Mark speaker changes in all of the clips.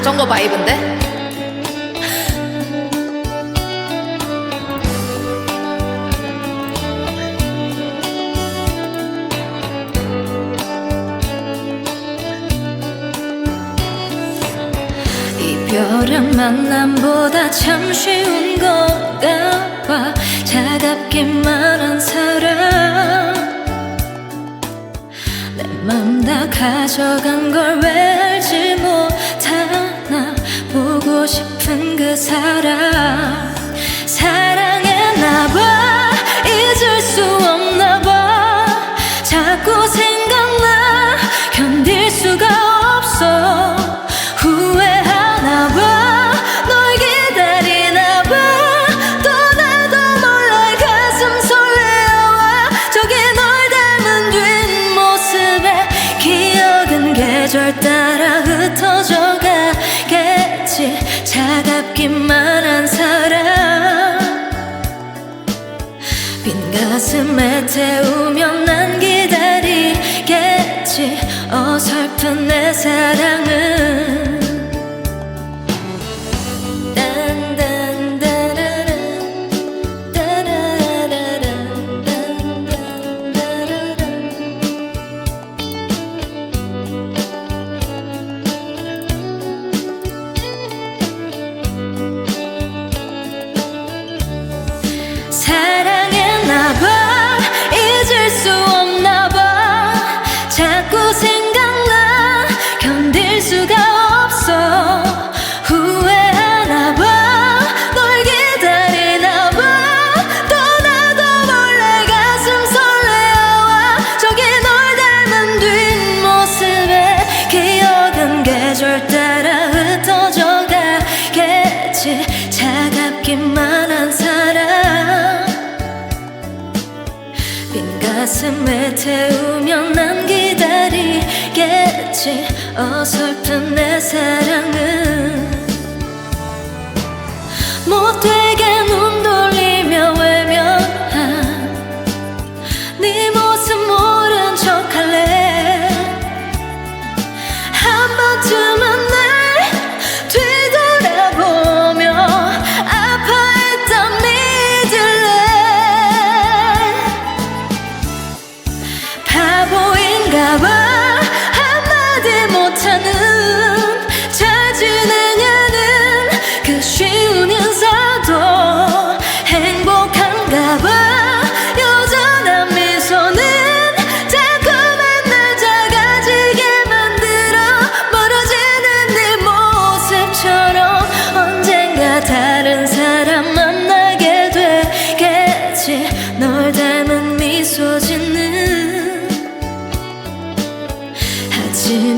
Speaker 1: 자전거 바이브인데?
Speaker 2: 이별은 만남보다 참 쉬운 것같아 차갑기만 한 사람 내 맘 다 가져간 걸왜 time 널 따라 흩어져 가겠지. 차갑기만 한 사랑 빈 가슴에 태우면 난 기다리겠지. 어설픈 내 사랑은 자꾸 가슴에 태우면 난 기다리겠지. 어설픈 내 사랑은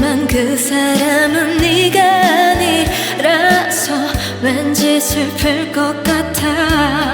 Speaker 2: 하지만 그 사람은 네가 아니라서 왠지 슬플 것 같아.